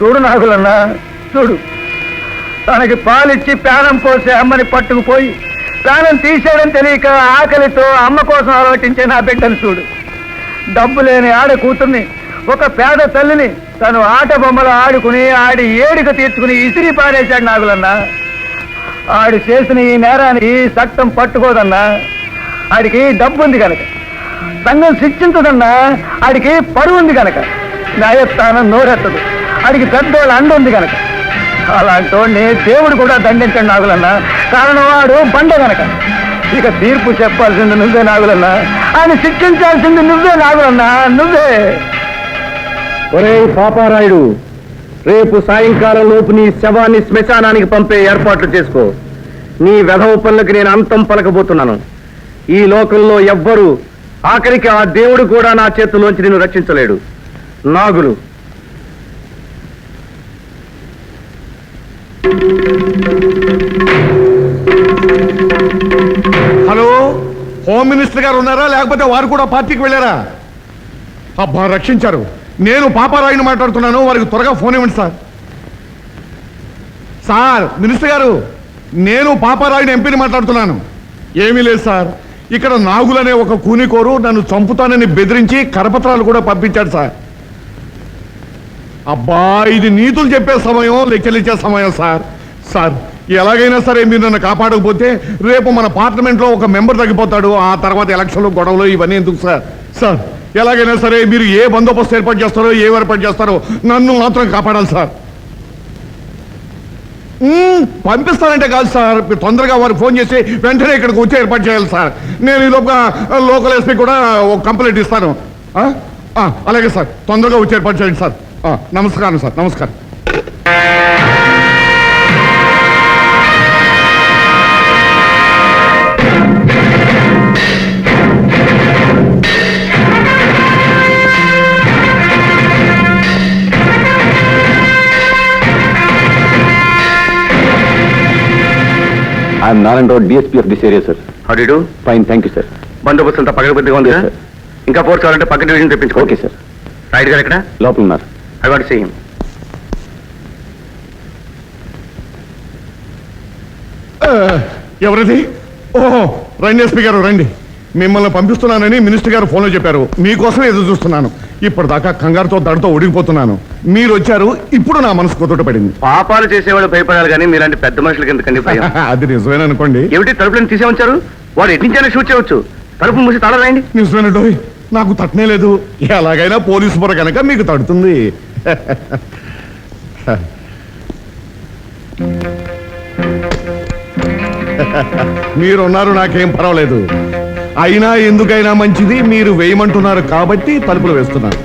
చూడు నాగులన్నా చూడు. తనకి పాలిచ్చి ప్రాణం పోసే అమ్మని పట్టుకుపోయి ప్రాణం తీసేయడం తెలియక ఆకలితో అమ్మ కోసం ఆలోచించే నా బిడ్డను చూడు. డబ్బు లేని ఆడ కూతుర్ని ఒక పేద తల్లిని తను ఆట బొమ్మలు ఆడుకుని ఆడి ఏడుక తీర్చుకుని ఇసిరి పారేశాడు నాగులన్నా. ఆడు చేసిన ఈ నేరానికి చట్టం పట్టుకోదన్నా. ఆడికి డబ్బు ఉంది కనుక సంఘం శిక్షించదన్నా ఆడికి పరువు ఉంది కనుక న్యాయస్థానం నోరెత్తదు. వాడికి పెద్దోళ్ళ అండ ఉంది కనుక అలాంటి దేవుడు కూడా దండించండి నాగులన్నా. కారణం వాడు బండ గనక. ఇక తీర్పు చెప్పాల్సింది నువ్వే నాగులన్నా. ఆయన శిక్షించాల్సింది నువ్వే నాగులన్నా. నువ్వే. ఒరే పాపారాయుడు రేపు సాయంకాలం లోపు నీ శవాన్ని శ్మశానానికి పంపే ఏర్పాట్లు చేసుకో. నీ వెధవ పనులకు నేను అంతం పలకబోతున్నాను. ఈ లోకంలో ఎవ్వరూ ఆఖరికి ఆ దేవుడు కూడా నా చేతిలోంచి నిన్ను రక్షించలేడు. నాగులు హలో హోమ్ మినిస్టర్ గారు ఉన్నారా? లేకపోతే వారు కూడా పార్టీకి వెళ్ళారా? అబ్బా రక్షించారు. నేను పాపారాయుని మాట్లాడుతున్నాను వారికి త్వరగా ఫోన్ ఇవ్వండి సార్. సార్ మినిస్టర్ గారు నేను పాపారాయుని ఎంపీని మాట్లాడుతున్నాను. ఏమీ లేదు సార్. ఇక్కడ నాగులనే ఒక కూనికోరు నన్ను చంపుతానని బెదిరించి కరపత్రాలు కూడా పంపించాడు సార్. అబ్బా ఇది నీతులు చెప్పే సమయం లెక్కలిచ్చే సమయం సార్. సార్ ఎలాగైనా సరే మీరు నన్ను కాపాడకపోతే రేపు మన పార్లమెంట్లో ఒక మెంబర్ తగ్గిపోతాడు. ఆ తర్వాత ఎలక్షన్లు గొడవలు ఇవన్నీ ఎందుకు సార్? సార్ ఎలాగైనా సరే మీరు ఏ బందోబస్తు ఏర్పాటు చేస్తారో ఏ ఏర్పాటు చేస్తారో నన్ను మాత్రం కాపాడాలి సార్. పంపిస్తానంటే కాదు సార్. తొందరగా వారు ఫోన్ చేసి వెంటనే ఇక్కడికి వచ్చి ఏర్పాటు చేయాలి సార్. నేను ఈ లోపల లోకల్ ఎస్పీ కూడా ఒక కంప్లైంట్ ఇస్తాను. అలాగే సార్. తొందరగా వచ్చి ఏర్పాటు చేయండి సార్. నమస్కారం సార్. నమస్కారం. I'm Narayana Rao DSP of this area sir how do you do fine thank you sir బందోబస్తు అంతా పగడబుద్ధిగా ఉంది sir. ఇంకా ఫోర్స్ కావాలంటే పక్క డివిజన్ తెప్పించుకో ఓకే సార్ రైట్ గారు ఇక్కడ? లోపల ఉన్నారు. ఐ వాంట్ సీ హిమ్ ఎవరిది? ఓహో రండి ఎస్పీ గారు రండి. మిమ్మల్ని పంపిస్తున్నానని మినిస్టర్ గారు ఫోన్లో చెప్పారు. మీకోసం ఎదురు చూస్తున్నాను. ఇప్పటిదాకా కంగారుతో దడతో ఉడికిపోతున్నాను మీరు వచ్చారు ఇప్పుడు నా మనసు కుదుట పడింది. పాపాలు చేసేవాళ్ళు భయపడాలి కానీ మీలాంటి పెద్ద మనుషులకి ఎందుకండి భయం. అది నిజమేననుకోండి. ఏమిటి తలుపులను తీసే ఉంచారు వాడు ఎట్టించైనా షూట్ చేయవచ్చు. తలుపు మూసి తాళం రాయండి నిజమేనండి నాకు తట్టనే లేదు. ఎలాగైనా పోలీసు బుర్ర కనుక మీకు తడుతుంది. మీరున్నారు నాకేం పర్వాలేదు. అయినా ఎందుకైనా మంచిది మీరు వేయమంటున్నారు కాబట్టి తలుపులు వేస్తున్నారు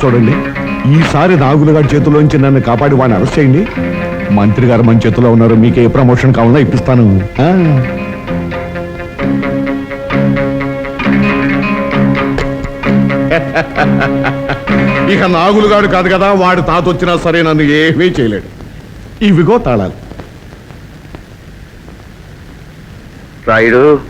చూడండి ఈసారి నాగులుగారి చేతిలోంచి నన్ను కాపాడి వాడిని అరెస్ట్ చేయండి. మంత్రి గారు మన చేతిలో ఉన్నారు మీకు ఏ ప్రమోషన్ కావాలన్నా ఇప్పిస్తాను. ఇక నాగులుగాడు కాదు కదా వాడు తాత వచ్చినా సరే నన్ను ఏమీ చేయలేడు. ఇవిగో తాళాలు. రాయుడు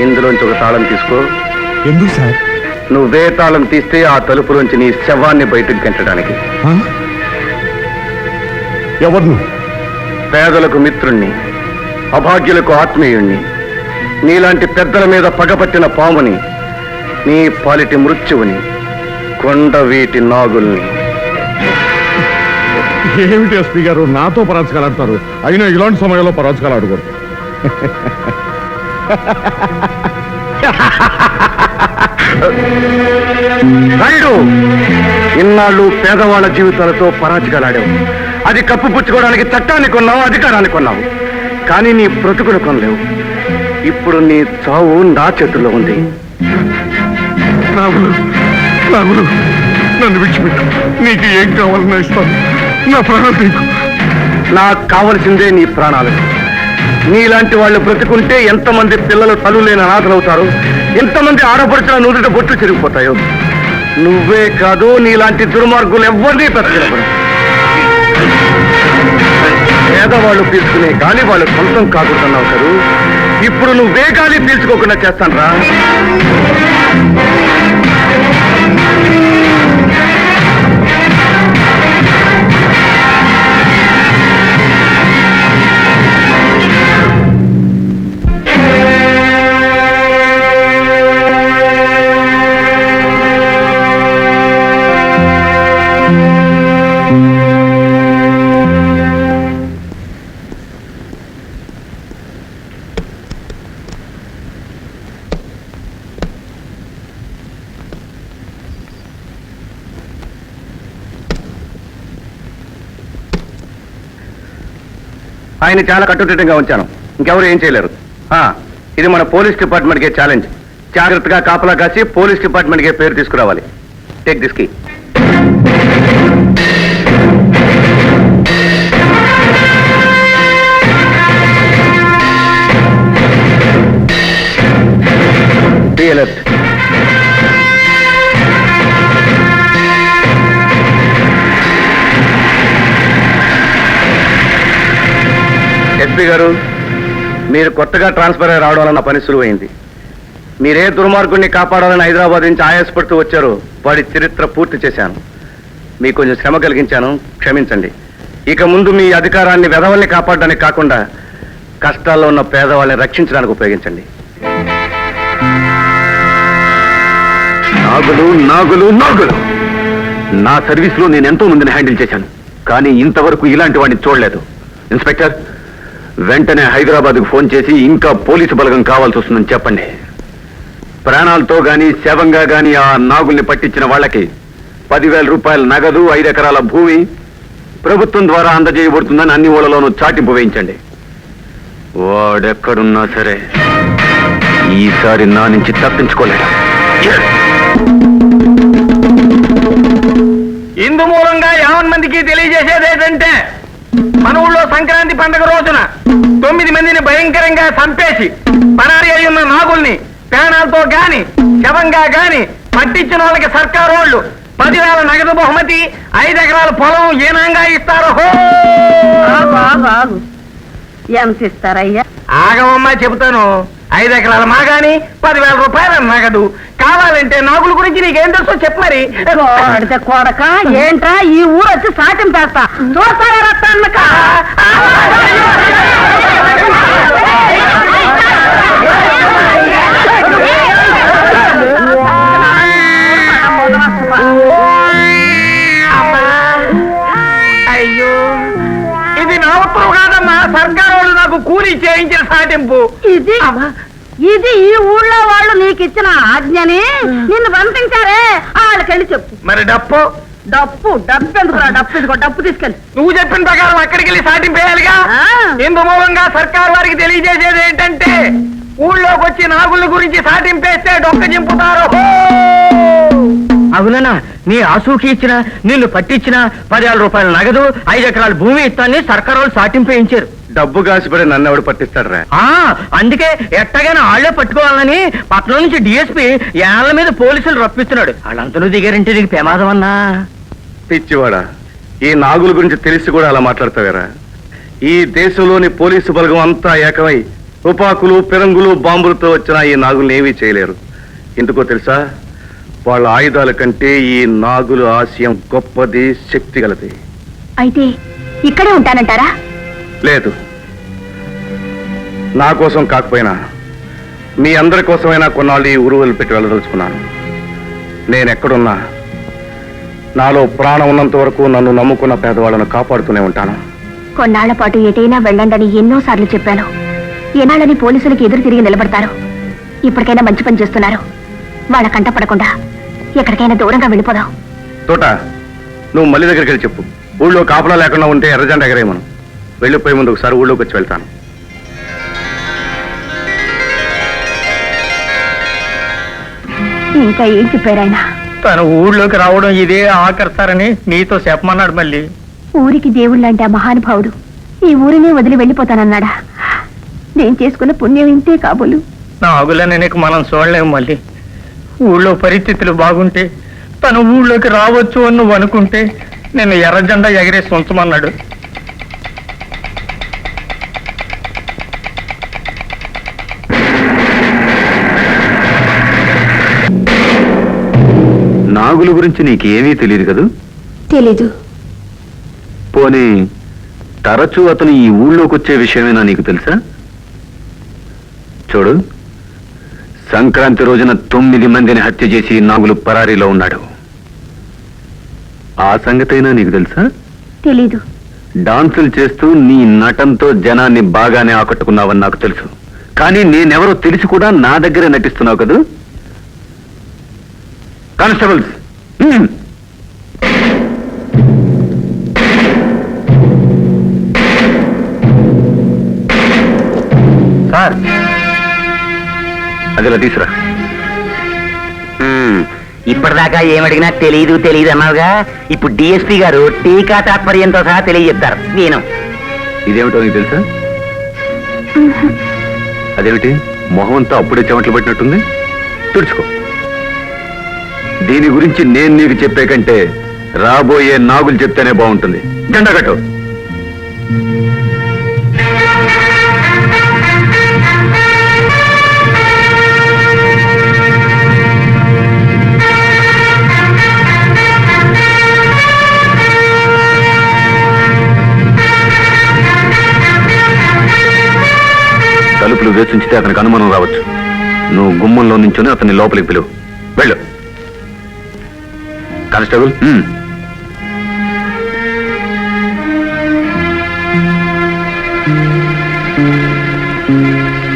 ఇందులోంచి ఒక తాళం తీసుకో. ఎందుకు సార్? నువ్వే తాళం తీస్తే ఆ తలుపులోంచి నీ శవాన్ని బయటకు గెంటడానికి? ఎవరు? పేదలకు మిత్రుణ్ణి అభాగ్యులకు ఆత్మీయుణ్ణి నీలాంటి పెద్దల మీద పగపట్టిన పాముని నీ పాలిటి మృత్యువుని కొండ వీటి నాగుల్ని. ఏమిటి ఎస్పీ గారు? నాతో పరాచకాలు ఆడతారు. అయినా ఇలాంటి సమయంలో పరాచకాలు ఆడకూడదు. రాయుడు ఇన్నాళ్ళు పేదవాళ్ళ జీవితాలతో పరాజకాలాడావు అది కప్పుపుచ్చుకోవడానికి చట్టాన్ని కొన్నావు అధికారాన్ని కొన్నావు. కానీ నీ బ్రతుకును కొనలేవు. ఇప్పుడు నీ చావు నా చేతుల్లో ఉంది. నన్ను విడిచిపెట్టు. నీకు ఏం కావాలన్నా ఇస్తాను. నా ప్రాణాలు నీకు. నాకు కావలసిందే నీ ప్రాణాలు. నీలాంటి వాళ్ళు బ్రతుకుంటే ఎంతమంది పిల్లలు తలులేని అనాథలవుతారు? ఎంతమంది ఆడపడుచుల నూరిట బొట్లు చెరిగిపోతాయో? నువ్వే కాదు నీలాంటి దుర్మార్గులు ఎవరినీ పెద్ద పేదవాళ్ళు పీల్చుకునే గాలి వాళ్ళు సొంతం కాకుండా ఒకరు ఇప్పుడు నువ్వే గాలి పీల్చుకోకుండా చేస్తాను రా ఆయన చాలా కట్టుదిట్టంగా ఉంచాను. ఇంకెవరు ఏం చేయలేరు. ఇది మన పోలీస్ డిపార్ట్మెంట్కే ఛాలెంజ్. జాగ్రత్తగా కాపలా కాసి పోలీస్ డిపార్ట్మెంట్కే పేరు తీసుకురావాలి. టేక్ దిస్ కీ మీరు కొత్తగా ట్రాన్స్ఫర్ అయి రావడం వల్ల పని సులువైంది. మీరే దుర్మార్గుడిని కాపాడాలని హైదరాబాద్ నుంచి ఆయాసపడుతూ వచ్చారో. వాడి చరిత్ర పూర్తి చేశాను. మీకు కొంచెం శ్రమ కలిగించాను. క్షమించండి. ఇక ముందు మీ అధికారాన్ని వెధవల్ని కాపాడడానికి కాకుండా కష్టాల్లో ఉన్న పేదవాళ్ళని రక్షించడానికి ఉపయోగించండి. నాగులు నాగులు నాగులు! నా సర్వీస్లో నేను ఎంతో మందిని హ్యాండిల్ చేశాను. కానీ ఇంతవరకు ఇలాంటి వాడిని చూడలేదు. ఇన్స్పెక్టర్ వెంటనే హైదరాబాద్కు ఫోన్ చేసి ఇంకా పోలీసు బలగం కావాల్సి వస్తుందని చెప్పండి. ప్రాణాలతో గాని శవంగా గాని ఆ నాగుల్ని పట్టించిన వాళ్ళకి పదివేల రూపాయల నగదు ఐదు ఎకరాల భూమి ప్రభుత్వం ద్వారా అందజేయబడుతుందని అన్ని ఊళ్ళలోనూ చాటింపు వేయించండి. వాడెక్కడున్నా సరే ఈసారి నా నుంచి తప్పించుకోలేడు. ఇందు మూలంగా యావన్ మందికి తెలియజేసేది ఏంటంటే మన ఊళ్ళో సంక్రాంతి పండుగ రోజున తొమ్మిది మందిని భయంకరంగా చంపేసి పరారి అయి ఉన్న నాగుల్ని ప్రాణాలతో గాని శవంగా గాని పట్టించిన వాళ్ళకి సర్కారు వాళ్ళు పదివేల నగదు బహుమతి ఐదు ఎకరాల పొలం ఏనాంగా ఇస్తారు. ఎంత ఇస్తారయ్యా? ఆగమమ్మా చెబుతాను. ఐదు ఎకరాల మాగాని పదివేల రూపాయల నగదు. కావాలంటే నాగుల గురించి మరి. కోడితే కొడక ఏంట్రా ఈ ఊరు వచ్చి సాటింపు చేస్తా చూస్తారా రత్తాన్నక. అయ్యో ఇది నా ఉత్తరం కాదమ్మా. సర్కారు వాళ్ళు నాకు కూలీ చేయించిన సాటింపు. ఇది? ఇది ఈ ఊళ్ళో వాళ్ళు నీకు ఇచ్చిన ఆజ్ఞని నిన్ను పంపించారే? వాళ్ళకెళ్ళి చెప్పు. మరి డప్పు? డప్పు డబ్బు ఎందుకురా డప్పు? ఇదిగో డప్పు తీసుకెళ్ళి. నువ్వు చెప్పిన ప్రకారం అక్కడికి వెళ్ళి సాటింపు వేయాలిగా? ఆ. ఇందు మూలంగా సర్కారు వారికి తెలియజేసేది ఏంటంటే ఊళ్ళోకి వచ్చి నాగుల గురించి సాటింపేస్తే డొక్క చింపుతారు. అవునన్నా నీ ఆసూకి ఇచ్చిన నిన్ను పట్టించిన పదివేల రూపాయల నగదు ఐదు ఎకరాల భూమి ఇస్తాన్ని సర్కారు వాళ్ళు సాటింపేయించారు డబ్బు కాసిపడి నన్ను ఎవడు పట్టిస్తాడరా? ఆ అందుకే ఎట్టగానే ఆళ్ళే పట్టుకోవాలని పట్నం నుంచి డిఎస్పీ ఏళ్ళ మీద పోలీసులు రప్పిస్తున్నాడు. వాళ్ళంతనూ దిగారంటే నీకు ప్రమాదం అన్నా? పిచ్చివాడా ఈ నాగుల గురించి తెలిసి కూడా అలా మాట్లాడతావేరా? ఈ దేశంలోని పోలీసు బలగం అంతా ఏకమై తుపాకులు పిరంగులు బాంబులతో వచ్చిన ఈ నాగుల్ని ఏమీ చేయలేరు. ఎందుకో తెలుసా? వాళ్ళ ఆయుధాల కంటే ఈ నాగుల ఆశయం గొప్పది శక్తి గలది. అయితే ఇక్కడే ఉంటానంటారా? లేదు. నా కోసం కాకపోయినా మీ అందరి కోసమైనా కొన్నాళ్ళు ఈ ఉరువులు పెట్టి వెళ్ళదలుచుకున్నాను. నేను ఎక్కడున్నా నాలో ప్రాణం ఉన్నంత వరకు నన్ను నమ్ముకున్న పేదవాళ్ళను కాపాడుతూనే ఉంటాను. కొన్నాళ్ళ పాటు ఎటైనా వెళ్ళండని ఎన్నోసార్లు చెప్పాను. ఎనాళ్ళని పోలీసులకు ఎదురు తిరిగి నిలబడతారు. ఇప్పటికైనా మంచి పని చేస్తున్నారు. వాళ్ళ కంట పడకుండా ఎక్కడికైనా దూరంగా వెళ్ళిపోదాం. తోట నువ్వు మళ్ళీ దగ్గరికి వెళ్ళి చెప్పు. ఊళ్ళో కాపలా లేకుండా ఉంటే ఎర్రజెండా ఎగరేయమను. వెళ్ళిపోయే ముందు ఒకసారి ఊళ్ళోకి వచ్చి వెళ్తాను. ఇంకా ఏం చెప్పారాయన తన ఊళ్ళోకి రావడం ఇదే ఆకర్తారని నీతో చెప్పమన్నాడు మళ్ళీ. ఊరికి దేవుళ్ళంటే ఆ మహానుభావుడు ఈ ఊరినే వదిలి వెళ్ళిపోతానన్నాడా? నేను చేసుకున్న పుణ్యం ఇంతే కాబోలు. నాగులని నీకు మనం చూడలేము మళ్ళీ. ఊళ్ళో పరిస్థితులు బాగుంటే తన ఊళ్ళోకి రావచ్చు అని నువ్వు అనుకుంటే నేను ఎర్రజెండా ఎగరేసి ఉంచమన్నాడు నాగుల గురించి నీకేమీ తెలియదు కదూ? తెలీదు. పోనీ తరచూ అతను ఈ ఊళ్ళోకి వచ్చే విషయమేనా నీకు తెలుసా? చూడు సంక్రాంతి రోజున తొమ్మిది మందిని హత్య చేసి నాగులు పరారీలో ఉన్నాడు. ఆ సంగతైనా నీకు తెలుసా? తెలీదు. డాన్సులు చేస్తూ నీ నటంతో జనాన్ని బాగానే ఆకట్టుకున్నావని నాకు తెలుసు. కానీ నేనెవరో తెలిసి కూడా నా దగ్గరే నటిస్తున్నావు కదూ? కానిస్టేబుల్స్. హ్మ్. సార్. అదిలా తీసురా. ఇప్పటిదాకా ఏమడిగినా తెలియదు తెలియదు అన్నావుగా. ఇప్పుడు డిఎస్పీ గారు టీకా తాత్పర్యంతో సహా తెలియజెప్తారు నేను. ఇదేమిటో నీకు తెలుసా? అదేమిటి? మొహం అంతా అప్పుడే చెమటలు పట్టినట్టుంది. తుడుచుకో. దీని గురించి నేను నీకు చెప్పే కంటే రాబోయే నాగులు చెప్తేనే బాగుంటుంది. జెండా కట్టు. తలుపులు వేసించితే అతనికి అనుమానం రావచ్చు. నువ్వు గుమ్మంలో నించుని అతన్ని లోపలికి పిలువు. వెళ్ళు. కానిస్టేబుల్.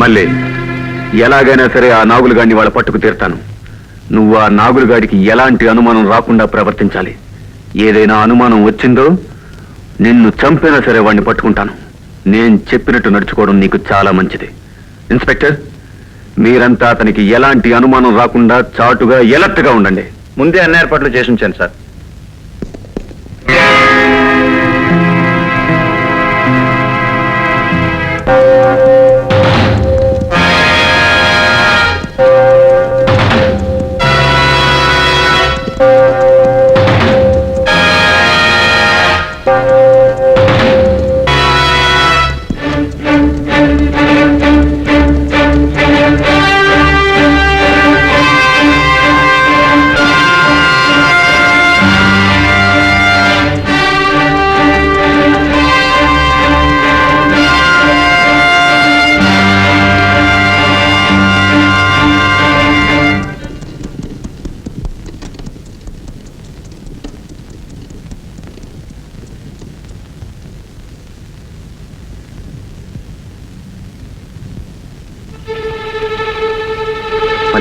మళ్ళీ ఎలాగైనా సరే ఆ నాగులుగాడిని వాళ్ళ పట్టుకు తీరుతాను. నువ్వు ఆ నాగులుగాడికి ఎలాంటి అనుమానం రాకుండా ప్రవర్తించాలి. ఏదైనా అనుమానం వచ్చిందో నిన్ను చంపినా సరే వాడిని పట్టుకుంటాను. నేను చెప్పినట్టు నడుచుకోవడం నీకు చాలా మంచిది. ఇన్స్పెక్టర్ మీరంతా అతనికి ఎలాంటి అనుమానం రాకుండా చాటుగా ఎలర్ట్గా ఉండండి. ముందే అన్ని ఏర్పాట్లు చేసి ఉంచాను సార్.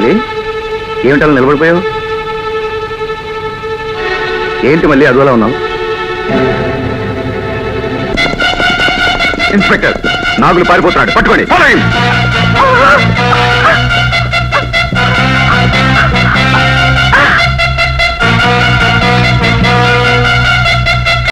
ఏంటి? ఏమిటలా నిలబడిపోయావు? ఏంటి మళ్ళీ అదోలా ఉన్నావు? ఇన్స్పెక్టర్ నాగులు పారిపోతున్నాడు. పట్టుకోండి.